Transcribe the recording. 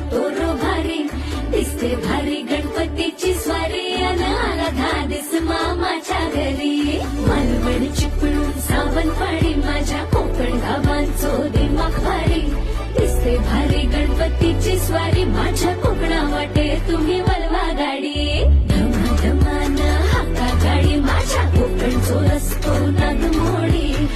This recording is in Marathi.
तोर भारी दिसते भारी गणपतीची स्वारी अन दिस मामाच्या घरी. मालवण चिपळूण सावन पाणी माझ्या कोकण गावांचो दिमाग भारी. दिसते भारी गणपतीची स्वारी माझ्या कोकणा वाटे तुम्ही वलवा गाडी. धमाधमाना हाका गाडी माझ्या कोकणचो रस्तो नागमोडी.